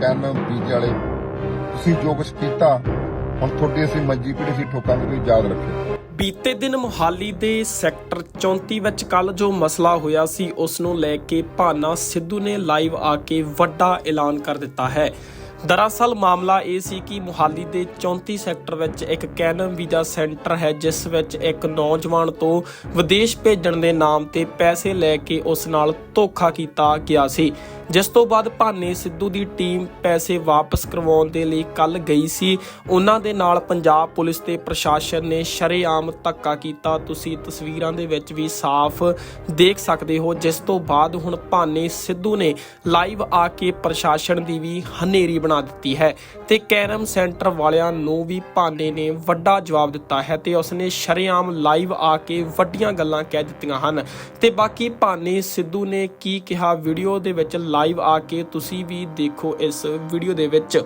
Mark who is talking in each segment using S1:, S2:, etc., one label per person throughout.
S1: Can ਬੀਜ ਵਾਲੇ, ਤੁਸੀਂ ਜੋ ਕੁਝ ਕੀਤਾ, ਹੁਣ ਤੁਹਾਡੀ ਅਸੀਂ ਮੰਜੀ ਪੀੜੀ ਸੀ ਠੋਕਾਂਗੇ ਤੁਸੀਂ ਯਾਦ ਰੱਖਿਓ।
S2: ਬੀਤੇ ਦਿਨ ਮੁਹਾਲੀ ਦੇ ਸੈਕਟਰ 34 ਵਿੱਚ ਕੱਲ ਜੋ ਮਸਲਾ ਹੋਇਆ ਸੀ, ਉਸ ਨੂੰ ਲੈ ਕੇ ਭਾਨਾ ਸਿੱਧੂ ਨੇ ਲਾਈਵ ਆ ਕੇ ਵੱਡਾ ਐਲਾਨ ਕਰ ਦਿੱਤਾ ਹੈ। ਦਰਅਸਲ ਮਾਮਲਾ ਇਹ ਸੀ ਕਿ ਮੁਹਾਲੀ ਦੇ 34 ਸੈਕਟਰ ਵਿੱਚ ਇੱਕ ਕੈਨਮ ਵੀਜ਼ਾ ਸੈਂਟਰ ਹੈ, ਜਿਸ ਵਿੱਚ ਇੱਕ ਨੌਜਵਾਨ ਤੋਂ ਵਿਦੇਸ਼ ਭੇਜਣ ਦੇ ਨਾਮ ਤੇ ਪੈਸੇ ਲੈ ਕੇ ਉਸ ਨਾਲ ਧੋਖਾ ਕੀਤਾ ਗਿਆ ਸੀ। ਜਿਸ ਤੋਂ ਬਾਅਦ ਭਾਨੇ ਸਿੱਧੂ ਦੀ ਟੀਮ ਪੈਸੇ ਵਾਪਸ ਕਰਵਾਉਣ ਦੇ ਲਈ ਕੱਲ ਗਈ ਸੀ। ਉਹਨਾਂ ਦੇ ਨਾਲ ਪੰਜਾਬ ਪੁਲਿਸ ਤੇ ਪ੍ਰਸ਼ਾਸਨ ਨੇ ਸ਼ਰੇਆਮ ਧੱਕਾ ਕੀਤਾ। ਤੁਸੀਂ ਤਸਵੀਰਾਂ ਦੇ ਵਿੱਚ ਵੀ ਸਾਫ਼ ਦੇਖ ਸਕਦੇ ਹੋ। ਜਿਸ ਤੋਂ ਬਾਅਦ ਹੁਣ ਭਾਨੇ ਸਿੱਧੂ ਨੇ ਲਾਈਵ ਆ ਕੇ ਪ੍ਰਸ਼ਾਸਨ ਦੀ ਵੀ ਹਨੇਰੀ ਬਣਾ ਦਿੱਤੀ ਹੈ ਤੇ ਕੈਰਮ ਸੈਂਟਰ ਵਾਲਿਆਂ ਨੂੰ ਵੀ ਭਾਨੇ ਨੇ ਵੱਡਾ ਜਵਾਬ ਦਿੱਤਾ ਹੈ ਤੇ ਉਸਨੇ ਸ਼ਰੇਆਮ ਲਾਈਵ ਆ ਕੇ ਵੱਡੀਆਂ ਗੱਲਾਂ ਕਹਿ ਦਿੱਤੀਆਂ ਹਨ। ਤੇ ਬਾਕੀ ਭਾਨੇ ਸਿੱਧੂ ਨੇ ਕੀ ਕਿਹਾ? ਵੀਡੀਓ ਦੇ ਵਿੱਚ ਲਾਈਵ ਆ ਕੇ ਤੁਸੀਂ ਵੀ ਦੇਖੋ ਇਸ ਵੀਡੀਓ ਦੇ ਵਿੱਚ।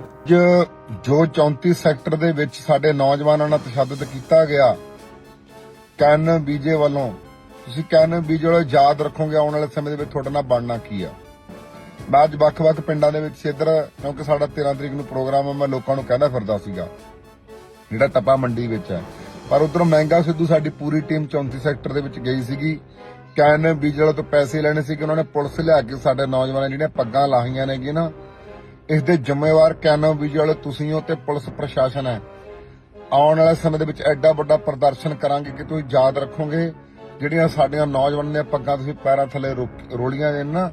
S1: ਜੋ 34 ਸੈਕਟਰ ਦੇ ਵਿੱਚ ਸਾਡੇ ਨੌਜਵਾਨਾਂ ਨਾਲ ਤਸ਼ੱਦਦ ਕੀਤਾ ਗਿਆ, ਕੈਨ ਬੀਜੇ ਵੱਲੋਂ, ਤੁਸੀਂ ਕੈਨ ਬੀਜੇ ਵਾਲੇ ਯਾਦ ਰੱਖੋਗੇ ਆਉਣ ਵਾਲੇ ਸਮੇਂ ਦੇ ਵਿੱਚ ਤੁਹਾਡਾ ਨਾਲ ਬਣਨਾ ਕੀ ਆ? ਮੈਂ ਅੱਜ ਵੱਖ-ਵੱਖ ਪਿੰਡਾਂ ਦੇ ਵਿੱਚ ਇੱਧਰ, ਕਿਉਂਕਿ ਸਾਡਾ 13 ਤਰੀਕ ਨੂੰ ਪ੍ਰੋਗਰਾਮ ਆ, ਮੈਂ ਲੋਕਾਂ ਨੂੰ ਕਹਿੰਦਾ ਫਿਰਦਾ ਸੀਗਾ, ਜਿਹੜਾ ਟੱਪਾ ਮੰਡੀ ਵਿੱਚ ਹੈ ਪਰ ਉਧਰੋਂ ਮਹਿੰਗਾ ਸਿੱਧੂ ਸਾਡੀ ਪੂਰੀ ਟੀਮ 34 ਸੈਕਟਰ ਦੇ ਵਿੱਚ ਗਈ ਸੀਗੀ। ਕੈਨ ਬੀਜੇ ਤੋਂ ਪੈਸੇ ਲੈਣੇ ਸੀ ਕਿ ਉਹਨਾਂ ਨੇ ਪੁਲਿਸ ਲਿਆ ਕੇ ਸਾਡੇ ਨੌਜਵਾਨਾਂ ਜਿਹੜੀਆਂ ਪੱਗਾਂ ਲਾਹੀਆਂ ਨੇਗੀਆਂ ਨਾ, ਇਸ ਦੇ ਜ਼ਿੰਮੇਵਾਰ ਕੈਨੋ ਵੀਜ਼ੇ ਤੁਸੀਂ ਹੋ ਤੇ ਪੁਲਿਸ ਪ੍ਰਸ਼ਾਸਨ ਹੈ। ਆਉਣ ਵਾਲੇ ਸਮੇਂ ਦੇ ਵਿੱਚ ਐਡਾ ਵੱਡਾ ਪ੍ਰਦਰਸ਼ਨ ਕਰਾਂਗੇ ਕਿ ਤੁਸੀਂ ਯਾਦ ਰੱਖੋਗੇ, ਜਿਹੜੀਆਂ ਸਾਡੀਆਂ ਨੌਜਵਾਨਾਂ ਦੀਆਂ ਪੱਗਾਂ ਤੁਸੀਂ ਪੈਰਾਂ ਥੱਲੇ ਰੋਲੀਆਂ ਨੇ ਨਾ,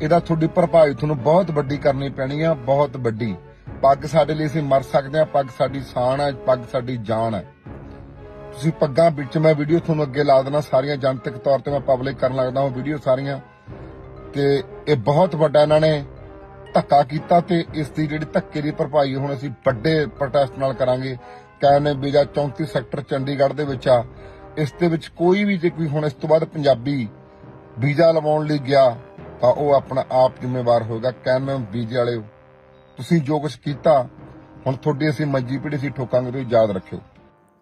S1: ਇਹਦਾ ਤੁਹਾਡੀ ਭਰਪਾਈ ਤੁਹਾਨੂੰ ਬਹੁਤ ਵੱਡੀ ਕਰਨੀ ਪੈਣੀ ਆ, ਬਹੁਤ ਵੱਡੀ। ਪੱਗ ਸਾਡੇ ਲਈ ਅਸੀਂ ਮਰ ਸਕਦੇ ਆ, ਪੱਗ ਸਾਡੀ ਸ਼ਾਨ ਹੈ ਪੱਗ ਸਾਡੀ ਜਾਨ ਹੈ ਤੁਸੀਂ ਪੱਗਾਂ ਵਿੱਚ ਮੈਂ ਵੀਡੀਓ ਤੁਹਾਨੂੰ ਅੱਗੇ ਲਾ ਦੇਣਾ, ਸਾਰੀਆਂ ਜਨਤਕ ਤੌਰ ਤੇ ਮੈਂ ਪਬਲਿਕ ਕਰਨ ਲੱਗਦਾ ਹਾਂ ਵੀਡੀਓ ਸਾਰੀਆਂ। ਤੇ ਇਹ ਬਹੁਤ ਵੱਡਾ ਇਹਨਾਂ ਨੇ ਧੱਕਾ ਕੀਤਾ ਤੇ ਇਸ ਦੀ ਜਿਹੜੀ ਧੱਕੇ ਦੀ ਭਰਪਾਈ ਹੁਣ ਅਸੀਂ ਵੱਡੇ ਪ੍ਰੋਟੈਸਟ ਨਾਲ ਕਰਾਂਗੇ। ਕਹਿੰਦੇ ਵੀਜ਼ਾ 34 ਸੈਕਟਰ ਚੰਡੀਗੜ੍ਹ ਦੇ ਵਿੱਚ ਆ। ਇਸ ਦੇ ਵਿੱਚ ਕੋਈ ਵੀ ਜੇ ਕੋਈ ਹੁਣ ਇਸ ਤੋਂ ਬਾਅਦ ਪੰਜਾਬੀ ਵੀਜ਼ਾ ਲਵਾਉਣ ਲਈ ਗਿਆ, ਤਾਂ ਉਹ ਆਪਣਾ ਆਪ ਜ਼ਿੰਮੇਵਾਰ ਹੋਏਗਾ। ਕਹਿੰਦੇ ਵੀਜ਼ੇ ਵਾਲਿਓ, ਤੁਸੀਂ ਜੋ ਕੁਝ ਕੀਤਾ, ਹੁਣ ਤੁਹਾਡੀ ਅਸੀਂ ਮੰਜੀ ਪੀੜੀ ਸੀ ਠੋਕਾਂਗੇ, ਤੁਸੀਂ ਯਾਦ ਰੱਖਿਓ।